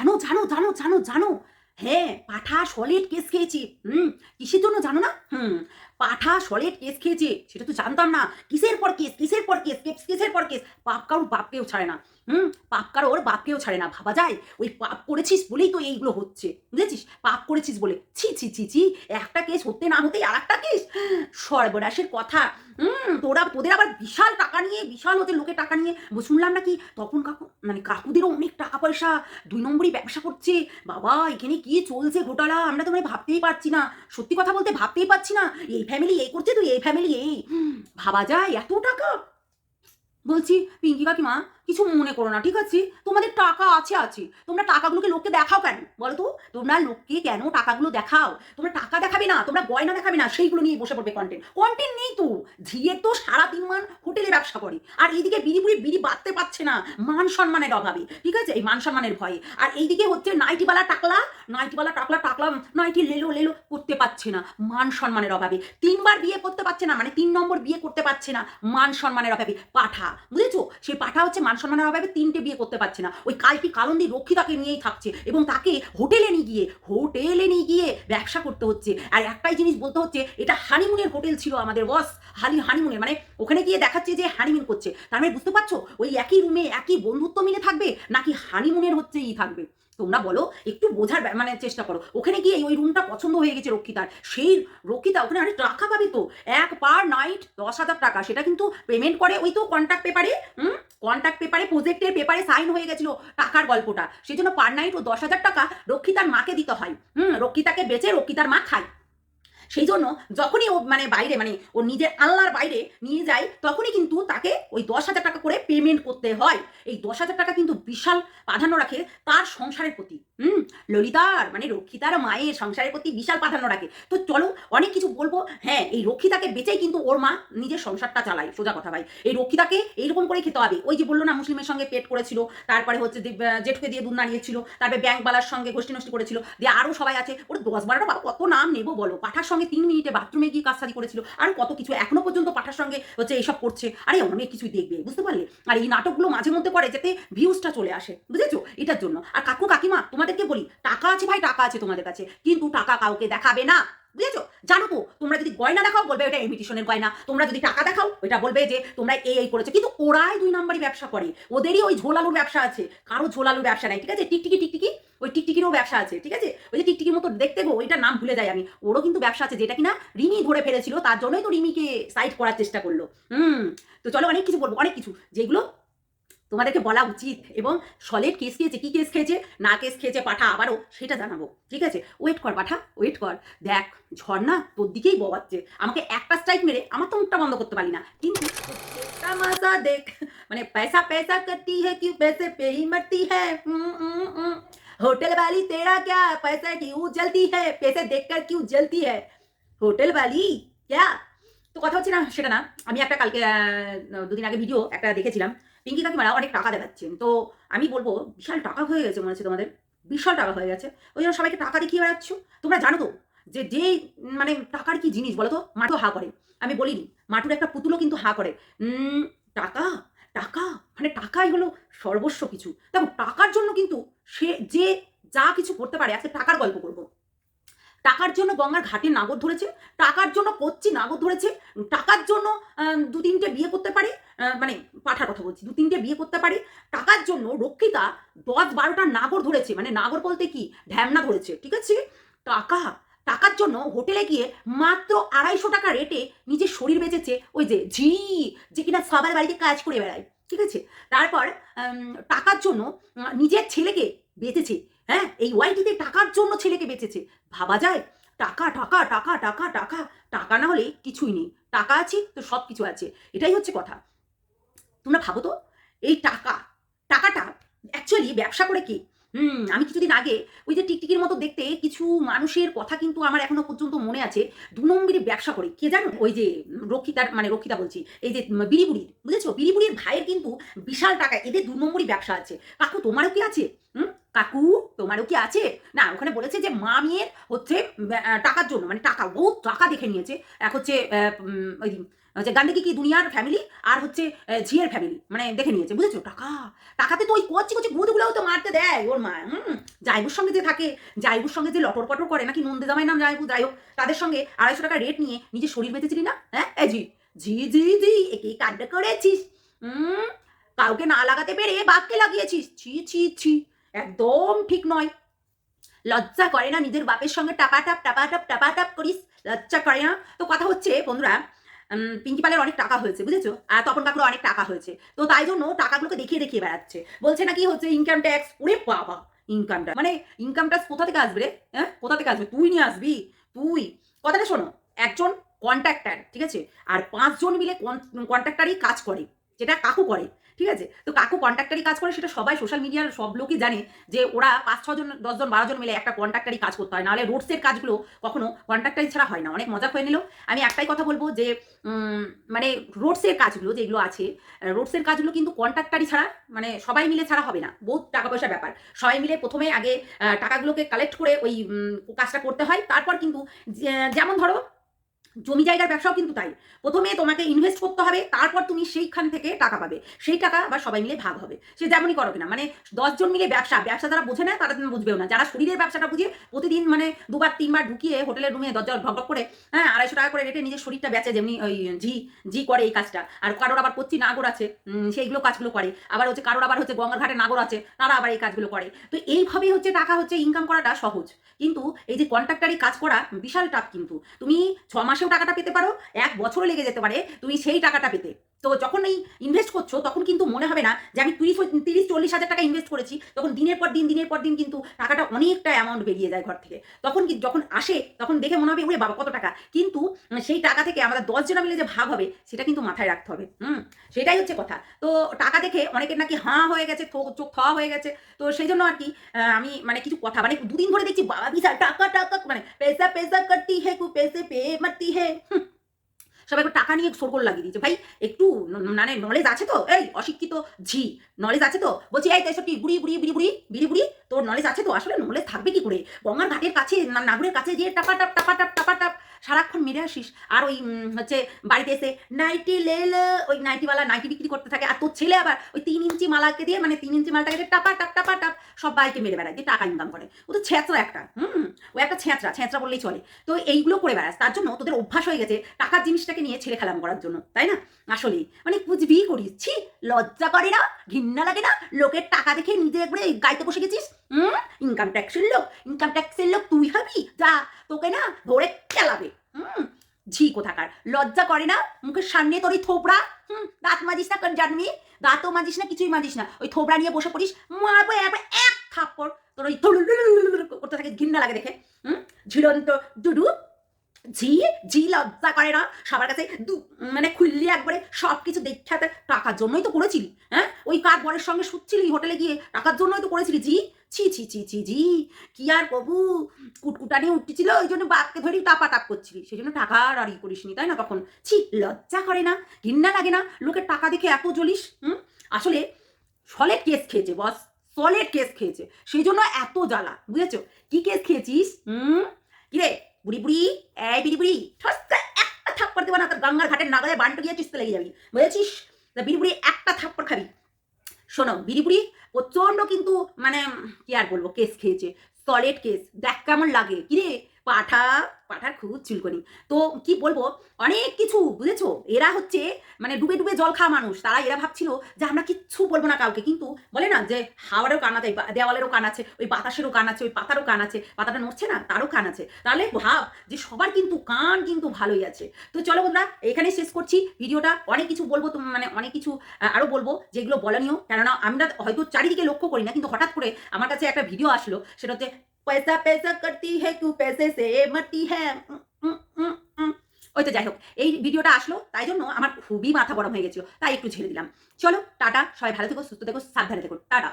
জানো জানো জানো জানো জানো। হ্যাঁ পাঠা সলিড কেস খেয়েছি। হুম, কিসের জন্য জানো না? হুম, পাঠা সলিড কেস খেয়েছে। সেটা তো জানতাম না। কিসের পর কেস, কিসের পর কেস কেস, কিসের পর কেস? পাপ কারোর বাপকেও ছাড়ে না। হুম, পাপ কারোর বাপকেও ছাড়ে না। ভাবা যায়? ওই পাপ করেছিস বলেই তো এইগুলো হচ্ছে। বুঝেছিস? পাপ করেছিস বলে। ছি ছি ছি ছি, একটা কেস হতে না হতেই আর একটা কেস? সর্বনাশের কথা। হুম, তোরা, তোদের আবার বিশাল টাকা নিয়ে, বিশাল ওদের লোকে টাকা নিয়ে শুনলাম নাকি তখন কাকু মানে কাকুদেরও অনেক টাকা পয়সা, দুই নম্বরই ব্যবসা করছে। বাবা, এখানে কি চলছে ঘোটালা? আমরা তো মানে ভাবতেই পারছি না। সত্যি কথা বলতে ভাবতেই পারছি না। এই ফ্যামিলি এই করছে তো, এই ফ্যামিলি এই। ভাবা যায়, এত টাকা? বলছি, পিঙ্কি কাকিমা কিছু মনে করো না, ঠিক আছে? তোমাদের টাকা আছে আছে। তোমরা টাকাগুলোকে লোককে দেখাও কেন? বলো তো? তোমরা লোককে কেন টাকাগুলো দেখাও? তোমরা টাকা দেখাবে না, তোমরা গয়না দেখাবে না, সেইগুলো নিয়ে বসে পড়বে কন্টেন্ট কন্টেন্ট নেই তো। ঝিয়ের তো সারা তিন মান হোটেলে ব্যবসা করে। আর এইদিকে বিড়ি বুড়ি বিড়ি বাঁধতে পারছে না, মান সম্মানের অভাবে। ঠিক আছে? এই মান সম্মানের ভয়ে। আর এইদিকে হচ্ছে নাইটিওয়ালা টাকলা নাইটিওয়ালা টাকলা টাকলা, নাইটি লেলো লেলো করতে পারছে না, মান সম্মানের অভাবে। তিনবার বিয়ে করতে পারছে না মানে তিন নম্বর বিয়ে করতে পারছে না, মান সম্মানের অভাবে। পাঠা, বুঝেছ? সেই পাঠা হচ্ছে মান সম্মানের অভাবে তিনটে বিয়ে করতে পারছে না। ওই কালটি কালন্দি রক্ষিতাকে নিয়েই থাকছে এবং তাকে হোটেলে নিয়ে গিয়ে, হোটেলে নিয়ে গিয়ে ব্যবসা করতে হচ্ছে। আর একটাই জিনিস বলতে হচ্ছে, এটা হানিমুনের হোটেল ছিল আমাদের বস, হানি হানিমুনে মানে ওখানে গিয়ে দেখাচ্ছে যে হানিমুন করছে। তার মানে বুঝতে পারছ? ওই একই রুমে একই বন্ধুত্ব মিলে থাকবে, নাকি হানিমুনের হচ্ছে ই থাকবে? তোমরা বলো, একটু বোঝার মানে চেষ্টা করো। ওখানে গিয়ে ওই রুমটা পছন্দ হয়ে গেছে রক্ষিতার। সেই রক্ষিতা ওখানে অনেক টাকা পাবে তো? এক পার নাইট দশ হাজার টাকা। সেটা কিন্তু পেমেন্ট করে ওই তো কন্ট্যাক্ট পেপারে হুম? কন্ট্যাক্ট পেপারে প্রজেক্টের পেপারে সাইন হয়ে গেছিল টাকার গল্পটা। সেই জন্য পার নাইট ও দশ হাজার টাকা রক্ষিতার মাকে দিতে হয়। হুম, রক্ষিতাকে বেচে রক্ষিতার মা খায়। সেই জন্য যখনই ও মানে বাইরে মানে ও নিজের আল্লাহর বাইরে নিয়ে যায়, তখনই কিন্তু তাকে ওই দশ হাজার টাকা করে পেমেন্ট করতে হয়। এই দশ হাজার টাকা কিন্তু বিশাল প্রাধান্য রাখে তার সংসারের প্রতি। হুম, ললিতার মানে রক্ষিতার মায়ের সংসারের প্রতি বিশাল প্রাধান্য রাখে। তো চলো, অনেক কিছু বলব। হ্যাঁ এই রক্ষিতাকে বেচেই কিন্তু ওর মা নিজের সংসারটা চালায়। সোজা কথা ভাই। এই রক্ষিতাকে এইরকম করে খেতে হবে। ওই যে বলল না, মুসলিমের সঙ্গে পেট করেছিল, তারপরে হচ্ছে জেঠুকে দিয়ে দুধ নাড়িয়েছিল, তারপরে ব্যাংকবালার সঙ্গে গোষ্ঠী নষ্টি করেছিল, দিয়ে আরও সবাই আছে। ওর দশ বারোটা কত নাম নেব বলো? পাঠার সঙ্গে তিন মিনিটে বাথরুমে গিয়ে কাজ কাজসারি করেছিল। আর কত কিছু এখনও পর্যন্ত পাঠার সঙ্গে হচ্ছে এইসব করছে। আরে অনেক কিছুই দেখবে, বুঝতে পারলে? আর এই নাটকগুলো মাঝে মধ্যে করে, যাতে ভিউজটা চলে আসে। বুঝেছ? এটার জন্য। আর কাকু কাকিমা তোমাদেরকে বলি, টাকা আছে ভাই, টাকা আছে তোমাদের কাছে। কিন্তু টাকা কাউকে দেখাবে না। বুঝেছ? জানো তো, তোমরা যদি গয়না দেখাও, বলবে ওটা ইমিটেশনের গয়না। তোমরা যদি টাকা দেখাও ওইটা বলবে যে তোমরা এই এই করেছ। কিন্তু ওরাই দুই নম্বরই ব্যবসা করে। ওদেরই ওই ঝোলালুর ব্যবসা আছে। কারও ঝোলালুর ব্যবসা নাই, ঠিক আছে? টিকটিকি টিকটিকি, ওই টিকটিকিরও ব্যবসা আছে, ঠিক আছে? ওই যে টিকটিকির মতো দেখতে গো, ওইটার নাম ভুলে যাই আমি। ওরও কিন্তু ব্যবসা আছে, যেটা কিনা রিমি ধরে ফেলেছিল, তার জন্যই তো রিমিকে সাইড করার চেষ্টা করল। হুম, তো চলো অনেক কিছু বলব অনেক কিছু। যেগুলো তোমাদেরকে বলা উচিত এবং সলিড কেস খেয়েছে কি কেস খেয়েছে না কেস খেয়েছে পাঠা আবারও সেটা জানাবো ঠিক আছে ওয়েট কর পাঠা ওয়েট কর দেখ ঝর্ণা তোর দিকেই ববাচ্ছে আমাকে একটা স্ট্রাইক মেরে আমার তো মুখটা বন্ধ করতে পারি না কিন্তু তামাশা দেখ মানে पैसा पैसा करती है क्यों पैसे पे ही मरती है हम्म, हम्म, हम्म। होटल वाली तेरा क्या पैसा क्यों जलती है पैसे देखकर क्यों जलती है হোটেল वाली क्या তো কথা হচ্ছে না সেটা না আমি একটা কালকে আহ, দুদিন আগে ভিডিও একটা দেখেছিলাম পিঙ্কি কাকিমারা অনেক টাকা দেখাচ্ছেন। তো আমি বলব, বিশাল টাকা হয়ে গেছে মনে হচ্ছে তোমাদের। বিশাল টাকা হয়ে গেছে। ওই জন্য সবাইকে টাকা দেখিয়ে বেড়াচ্ছ। তোমরা জানো তো যে যে মানে টাকার কি জিনিস বলো তো? মাঠু হা করে। আমি বলিনি মাটুর একটা পুতুলও কিন্তু হা করে। টাকা টাকা মানে টাকাই হলো সর্বস্ব কিছু। দেখো, টাকার জন্য কিন্তু সে যে যা কিছু করতে পারে, আজকে টাকার গল্প করব। টাকার জন্য গঙ্গার ঘাটে নাগর ধরেছে, টাকার জন্য কচ্ছি নাগর ধরেছে, টাকার জন্য দু তিনটে বিয়ে করতে পারে মানে পাঠার কথা বলছি, দু তিনটে বিয়ে করতে পারে, টাকার জন্য রক্ষিতা দশ বারোটা নাগর ধরেছে মানে নাগর বলতে কি? ঢ্যামনা ধরেছে, ঠিক আছে? টাকা, টাকার জন্য হোটেলে গিয়ে মাত্র আড়াইশো টাকা রেটে নিজের শরীর বেঁচেছে, ওই যে ঝি, যে কিনা সবার বাড়িতে কাজ করে বেড়ায়, ঠিক আছে? তারপর টাকার জন্য নিজের ছেলেকে বেঁচেছে হ্যাঁ এই ওয়াইটিতে টাকার জন্য ছেলেকে বেঁচেছে। ভাবা যায়? টাকা টাকা টাকা টাকা টাকা। টাকা না হলে কিছুই নেই। টাকা আছে তো সব কিছু আছে। এটাই হচ্ছে কথা। তোমরা ভাবো তো, এই টাকা, টাকাটা অ্যাকচুয়ালি ব্যবসা করে কি? হুম, আমি কিছুদিন আগে ওই যে টিকটিকির মতো দেখতে কিছু মানুষের কথা কিন্তু আমার এখনও পর্যন্ত মনে আছে। দু নম্বরই ব্যবসা করে। কে জানো? ওই যে রক্ষিতার মানে রক্ষিতা বলছি। এই যে বিড়িবুড়ির বুঝেছ? বিড়িবুড়ির ভাইয়ের কিন্তু বিশাল টাকা। এদের দু নম্বরই ব্যবসা আছে। কাকু, তোমারও কি আছে? হুম? কাকু, তোমারও কি আছে? না, ওখানে বলেছে যে মা মেয়ের হচ্ছে টাকার জন্য মানে টাকা বহুত টাকা দেখে নিয়েছে। এক হচ্ছে ওই, হচ্ছে গান্ডিকি কি দুনিয়ার ফ্যামিলি আর হচ্ছে ঝিয়ের ফ্যামিলি মানে দেখে নিয়েছে, বুঝেছ? টাকা, টাকাতে তো ওই কচি কচি গুদগুলোও তো মারতে দেয় ওর মা, হুম? জাইবুর সঙ্গে যে থাকে, জাইবুর সঙ্গে যে লটর পটর করে, নাকি নন্দে জামাই নাম জাইবু, যাই হোক, তাদের সঙ্গে আড়াইশো টাকা রেট নিয়ে নিজের শরীর বেঁচেছিলি না? হ্যাঁ? এ জি জি জি জি একে কাণ্ড করেছিস, হুম? কাউকে না লাগাতে পেরে বাঘকে লাগিয়েছিস, ছি ছি ছি। একদম ঠিক নয়। লজ্জা করে না নিজের বাপের সঙ্গে টাপাটাপ টাপাটাপ টাপাটাপ করিস? লজ্জা করে না? তো কথা হচ্ছে বন্ধুরা পিঙ্কি পালের অনেক টাকা হয়েছে, বুঝেছ? আর তপন কাকুর অনেক টাকা হয়েছে। তো তাই জন্য টাকাগুলোকে দেখিয়ে দেখিয়ে বেড়াচ্ছে। বলছে নাকি হচ্ছে ইনকাম ট্যাক্স ওরে বাবা ইনকামটা মানে ইনকাম ট্যাক্স কোথা থেকে আসবে রে? হ্যাঁ? কোথা থেকে আসবে? তুই নিয়ে আসবি? তুই। কথাটা শোনো, একজন কন্ট্রাক্টার ঠিক আছে? আর পাঁচজন মিলে কন্ট্রাক্টারই কাজ করে, যেটা কাকু করে। ঠিক আছে? তো কাকু কন্ট্রাক্টারি কাজ করে, সেটা সবাই সোশ্যাল মিডিয়ার সব লোকই জানে যে ওরা পাঁচ, ছজন, দশজন বারোজন মিলে একটা কন্ট্রাক্টারি কাজ করতে হয়। নাহলে রোডসের কাজগুলো কখনো কন্ট্রাক্টারি ছাড়া হয় না। অনেক মজা হয়ে নিল। আমি একটাই কথা বলব যে মানে রোডসের কাজগুলো যেগুলো আছে রোডসের কাজগুলো কিন্তু কন্ট্রাক্টারি ছাড়া মানে সবাই মিলে ছাড়া হবে না। বহুত টাকা পয়সার ব্যাপার। সবাই মিলে প্রথমে আগে টাকাগুলোকে কালেক্ট করে ওই কাজটা করতে হয়। তারপর কিন্তু যেমন ধরো জমি জায়গার ব্যবসাও কিন্তু তাই। প্রথমে তোমাকে ইনভেস্ট করতে হবে, তারপর তুমি সেইখান থেকে টাকা পাবে। সেই টাকা আবার সবাই মিলে ভাগ হবে। সে যেমনই করো কিনা মানে দশজন মিলে ব্যবসা ব্যবসা যারা বোঝে না তারা বুঝবেও না। যারা শরীরের ব্যবসাটা বুঝে, প্রতিদিন মানে দুবার, তিনবার ঢুকিয়ে হোটেলের রুমে দরজা ঢকঢক করে হ্যাঁ আড়াইশো টাকা করে রেটে নিজের শরীরটা বেচে যেমনি ওই জি জি করে এই কাজটা। আর কারোর আবার পচ্ছি নাগর আছে সেইগুলো কাজগুলো করে। আবার হচ্ছে কারোর আবার হচ্ছে গঙ্গার ঘাটে নাগর আছে, তারা আবার এই কাজগুলো করে। তো এইভাবেই হচ্ছে টাকা হচ্ছে ইনকাম করাটা সহজ। কিন্তু এই যে কন্ট্রাক্টারি কাজ করা, বিশাল টাফ কিন্তু। তুমি ছ মাসেও টাকাটা পেতে পারো। এক বছরও লেগে যেতে পারে। তুমি সেই টাকাটা পেতে। তো যখন এই ইনভেস্ট করছ, তখন কিন্তু মনে হবে না যে আমি তিরিশ তিরিশ, চল্লিশ হাজার টাকা ইনভেস্ট করেছি, তখন দিনের পর দিন, দিনের পর দিন কিন্তু টাকাটা অনেকটা অ্যামাউন্ট বেরিয়ে যায় ঘর থেকে। তখন যখন আসে, তখন দেখে মনে হবে, ওরে বাবা, কত টাকা। কিন্তু সেই টাকা থেকে আমাদের দশ জনা মিলে যে ভাগ হবে, সেটা কিন্তু মাথায় রাখতে হবে। হুম? সেটাই হচ্ছে কথা। তো টাকা দেখে অনেকের নাকি হাঁ হয়ে গেছে চোখ খাওয়া হয়ে গেছে। তো সেই জন্য আর কি আমি মানে কিছু কথা মানে দুদিন ধরে দেখছি, বাবা, বিশাল টাকা টাকা মানে পেসা পেসা করতি হে, কু পেসে পে মারতি হে। সবাই টাকা নিয়ে সরগোল লাগিয়ে দিয়েছে। ভাই, একটু মানে নলেজ আছে তো? এই, অশিক্ষিত ঝি নলেজ আছে তো? বলছি, এই কি বুড়ি বুড়ি বিড়ি বুড়ি বিড়ি বুড়ি তোর নলেজ আছে তো? আসলে নলেজ থাকবে কি করে? গঙ্গার ঘাটের কাছে নাগরের কাছে যে টাপা, টাপ টাপা টাপ টাপা, টাপ সারাক্ষণ মেরে আসিস। আর ওই হচ্ছে বাড়িতে এসে নাইটি লেল ওই নাইটিওয়ালা নাইটি বিক্রি করতে থাকে। আর তোর ছেলে আবার ওই তিন ইঞ্চি মালাকে দিয়ে মানে তিন ইঞ্চি মালটাকে টাপা, টাপ টাপা, টাপ সব বাইকে মেরে বেড়ায়। দিয়ে টাকা ইনকাম করে। ও তো ছেঁচড়া একটা, হুম? ও একটা ছেঁচড়া ছেঁচড়া বললেই চলে। তো এইগুলো করে বেড়াস। তার জন্য তোদের অভ্যাস হয়ে গেছে টাকার জিনিসটাকে নিয়ে ছেলে খেলাম করার জন্য, তাই না? আসলেই মানে বুঝবি করিস। ছি, লজ্জা করে না? ঘৃণা লাগে না? লোকের টাকা দেখে নিজে একবারে গাইতে বসে গেছিস? হুম? ইনকাম ট্যাক্সের লোক ইনকাম ট্যাক্সের লোক তুই হবি যা। তোকে না ধরে খেলাবে। হুম, ঝি কোথাকার। লজ্জা করে না? মুখের সামনে তোর ওই থোবড়া হুম, দাঁত মাজিস না জানবি দাঁতও মাজিস না, কিছুই মাজিস না। ওই থোবড়া নিয়ে বসে পড়িস, মারবো একবার এক থাপ্পড়। তোর ওই করতে থাকে ঘৃণা লাগে দেখে হুম ঝুলন্ত ডুডু ঝি ঝি লজ্জা করে না সবার কাছে দু- মানে খুললি একবারে সব কিছু দেখাতে টাকার জন্যই তো করেছিলি হ্যাঁ ওই কার বরের সঙ্গে শুচ্ছিলি হোটেলে গিয়ে টাকার জন্যই তো করেছিলি জি ছি ছি ছি ছি জি কি আর কবু? কুটকুটানি উঠতেছিল ওই জন্য বাপকে ধরেই টাপা টাপ করছিলি। সেই জন্য টাকা আর ই করিসনি, তাই না তখন? ছি, লজ্জা করে না, ঘৃণা লাগে না, লোকের টাকা দেখে এত জ্বলিস, হুম? আসলে সলেড কেস খেয়েছে, বস সলেড কেস খেয়েছে। সেই জন্য এত জ্বালা, বুঝেছ? কি কেস খেয়েছিস, হুম? কি রে বুড়ি বুড়ি, এই বিড়ি বুড়ি একটা থাপ্পড় দেবো না, তোর গঙ্গার ঘাটের নাগলে বানটা গিয়ে চিস্তে লেগে যাবি, বুঝেছিস? বিড়ি বুড়ি একটা থাপ্পড় খাবি। শোনো বিড়ি বুড়ি প্রচণ্ড কিন্তু মানে কি আর বলব, কেস খেয়েছে। সলিড কেস, দেখ কেমন লাগে। কি রে পাঠা পাঠার খুব চুলকনি। তো কি বলব অনেক কিছু বুঝেছ? এরা হচ্ছে মানে ডুবে ডুবে জল খাওয়া মানুষ। তারা এরা ভাবছিল যে আমরা কিচ্ছু বলব না কাউকে। কিন্তু বলে না যে হাওয়ারও কান আছে দেওয়ালেরও কান আছে ওই বাতাসেরও কান আছে ওই পাতারও কান আছে পাতাটা নড়ছে না তারও কান আছে। তাহলে ভাব যে সবার কিন্তু কান কিন্তু ভালোই আছে। তো চলো বন্ধুরা এখানে শেষ করছি ভিডিওটা। অনেক কিছু বলব তো মানে অনেক কিছু আহ, আরও বলব যেগুলো বলনীয় কেননা আমরা হয়তো চারিদিকে লক্ষ্য করি না কিন্তু হঠাৎ করে আমার কাছে একটা ভিডিও আসলো সেটা হচ্ছে পয়সা পয়সা করতি হে তু পেসে সে মরতি হ্যাঁ ওই তো যাই হোক, এই ভিডিওটা আসলো, তাই জন্য আমার খুবই মাথা গরম হয়ে গেছিল, তাই একটু ছেড়ে দিলাম। চলো, টাটা, সবাই ভালো থেকো, সুস্থ থেকো, সাবধানে থেকো, টাটা।